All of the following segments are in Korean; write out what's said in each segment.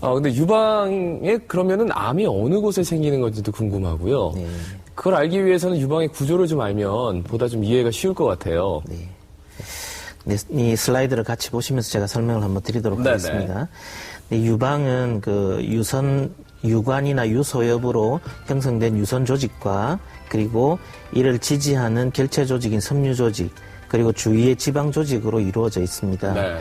아, 근데 유방에 그러면은 암이 어느 곳에 생기는 건지도 궁금하고요. 네. 그걸 알기 위해서는 유방의 구조를 좀 알면 보다 좀 이해가 쉬울 것 같아요. 네. 네, 이 슬라이드를 같이 보시면서 제가 설명을 한번 드리도록 네네. 하겠습니다. 네, 유방은 그 유선 유관이나 유소엽으로 형성된 유선 조직과 그리고 이를 지지하는 결체 조직인 섬유 조직 그리고 주위의 지방 조직으로 이루어져 있습니다. 네.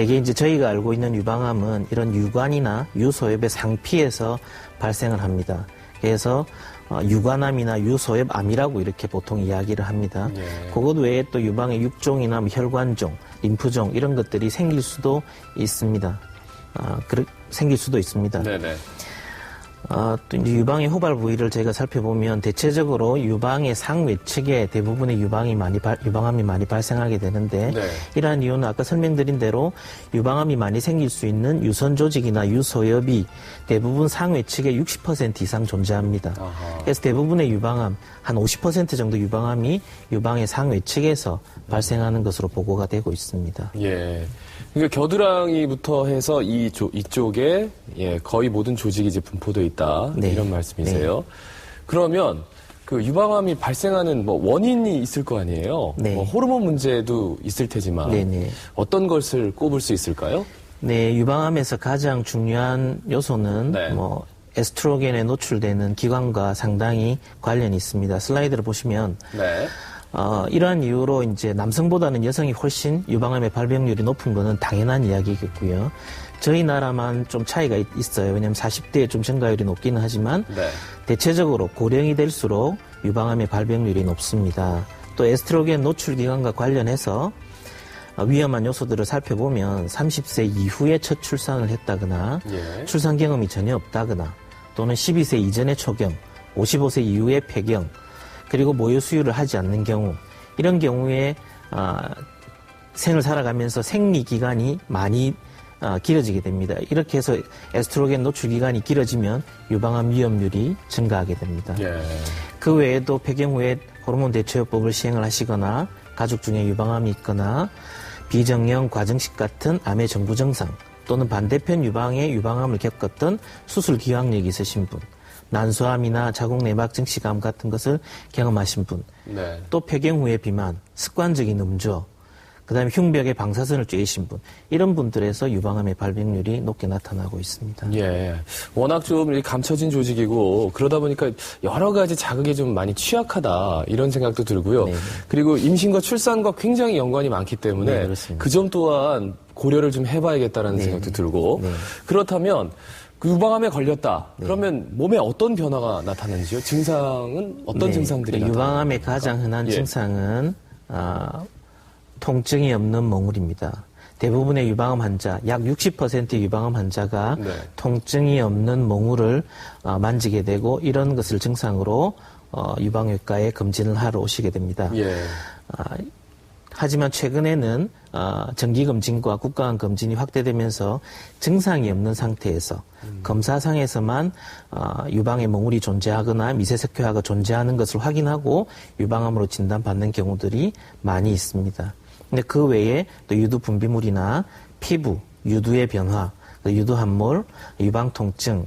대개 이제 저희가 알고 있는 유방암은 이런 유관이나 유소엽의 상피에서 발생을 합니다. 그래서 어, 유관암이나 유소엽암이라고 이렇게 보통 이야기를 합니다. 예. 그것 외에 또 유방의 육종이나 뭐 혈관종, 림프종 이런 것들이 생길 수도 있습니다. 아, 생길 수도 있습니다. 네네. 아, 또 이제 유방의 후발 부위를 저희가 살펴보면 대체적으로 유방의 상외측에 대부분의 유방이 많이 발- 유방암이 많이 발생하게 되는데 네. 이러한 이유는 아까 설명드린 대로 유방암이 많이 생길 수 있는 유선 조직이나 유소엽이 대부분 상외측에 60% 이상 존재합니다. 아하. 그래서 대부분의 유방암 한 50% 정도 유방암이 유방의 상외측에서 발생하는 것으로 보고가 되고 있습니다. 예. 그러니까 겨드랑이부터 해서 이 조- 이쪽에 예, 거의 모든 조직이 이제 분포되어 있다. 네. 이런 말씀이세요. 그러면 그 유방암이 발생하는 뭐 원인이 있을 거 아니에요. 네. 뭐 호르몬 문제도 있을 테지만 네네. 어떤 것을 꼽을 수 있을까요? 네, 유방암에서 가장 중요한 요소는 네. 뭐 에스트로겐에 노출되는 기관과 상당히 관련이 있습니다. 슬라이드를 보시면 네. 어, 이러한 이유로 이제 남성보다는 여성이 훨씬 유방암의 발병률이 높은 것은 당연한 이야기겠고요. 저희 나라만 좀 차이가 있, 어요 왜냐하면 40대에 좀 증가율이 높기는 하지만 네. 대체적으로 고령이 될수록 유방암의 발병률이 높습니다. 또 에스트로겐 노출 기간과 관련해서 어, 위험한 요소들을 살펴보면 30세 이후에 첫 출산을 했다거나 예. 출산 경험이 전혀 없다거나 또는 12세 이전의 초경, 55세 이후의 폐경, 그리고 모유 수유를 하지 않는 경우 이런 경우에 아, 생을 살아가면서 생리 기간이 많이 아, 길어지게 됩니다. 이렇게 해서 에스트로겐 노출 기간이 길어지면 유방암 위험률이 증가하게 됩니다. 예. 그 외에도 폐경 후에 호르몬 대처요법을 시행을 하시거나 가족 중에 유방암이 있거나 비정형 과정식 같은 암의 정부 증상 또는 반대편 유방의 유방암을 겪었던 수술 기왕력이 있으신 분, 난소암이나 자궁 내막 증식암 같은 것을 경험하신 분, 네. 또 폐경 후에 비만, 습관적인 음주, 그다음에 흉벽에 방사선을 쬐이신 분 이런 분들에서 유방암의 발병률이 높게 나타나고 있습니다. 예. 워낙 좀 감춰진 조직이고 그러다 보니까 여러 가지 자극에 좀 많이 취약하다 이런 생각도 들고요. 네. 그리고 임신과 출산과 굉장히 연관이 많기 때문에 네, 그렇습니다. 그점 또한 고려를 좀 해봐야겠다라는 네. 생각도 들고 네. 그렇다면 그 유방암에 걸렸다. 그러면 몸에 어떤 변화가 나타나는지요? 증상은 어떤 네, 증상들이 그 나타나요? 유방암의 가장 흔한 예. 증상은 아, 통증이 없는 몽울입니다. 대부분의 유방암 환자, 약 60%의 유방암 환자가 네. 통증이 없는 몽울을 어, 만지게 되고 이런 것을 증상으로 어, 유방외과에 검진을 하러 오시게 됩니다. 예. 아, 하지만 최근에는 어, 정기검진과 국가암 검진이 확대되면서 증상이 없는 상태에서 검사상에서만 어, 유방에 몽울이 존재하거나 미세석회화가 존재하는 것을 확인하고 유방암으로 진단받는 경우들이 많이 있습니다. 근데 그 외에 또 유두 분비물이나 피부, 유두의 변화, 그 유두 함몰, 유방 통증,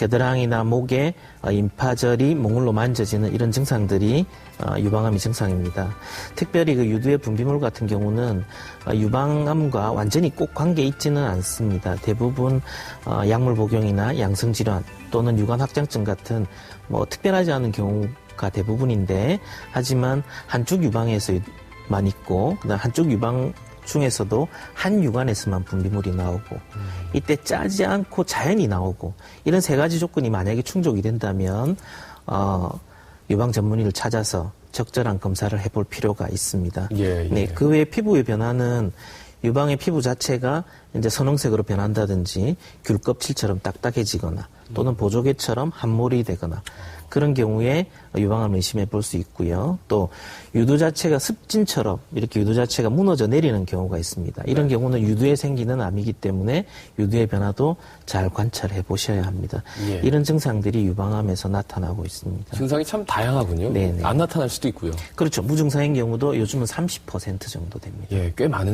겨드랑이나 목에 어, 임파절이 몽울로 만져지는 이런 증상들이 어, 유방암의 증상입니다. 특별히 그 유두의 분비물 같은 경우는 어, 유방암과 완전히 꼭 관계 있지는 않습니다. 대부분 어, 약물 복용이나 양성 질환 또는 유관 확장증 같은 뭐 특별하지 않은 경우가 대부분인데 하지만 한쪽 유방에서 만 있고 그다음 한쪽 유방 중에서도 한 유관에서만 분비물이 나오고 이때 짜지 않고 자연히 나오고 이런 세 가지 조건이 만약에 충족이 된다면 어, 유방 전문의를 찾아서 적절한 검사를 해볼 필요가 있습니다. 예, 예. 네, 그 외에 피부의 변화는 유방의 피부 자체가 이제 선홍색으로 변한다든지 귤껍질처럼 딱딱해지거나 또는 보조개처럼 함몰이 되거나 그런 경우에 유방암을 의심해 볼 수 있고요. 또 유두 자체가 습진처럼 이렇게 유두 자체가 무너져 내리는 경우가 있습니다. 이런 경우는 유두에 생기는 암이기 때문에 유두의 변화도 잘 관찰해 보셔야 합니다. 예. 이런 증상들이 유방암에서 나타나고 있습니다. 증상이 참 다양하군요. 네네. 안 나타날 수도 있고요. 그렇죠. 무증상인 경우도 요즘은 30% 정도 됩니다. 예, 꽤 많은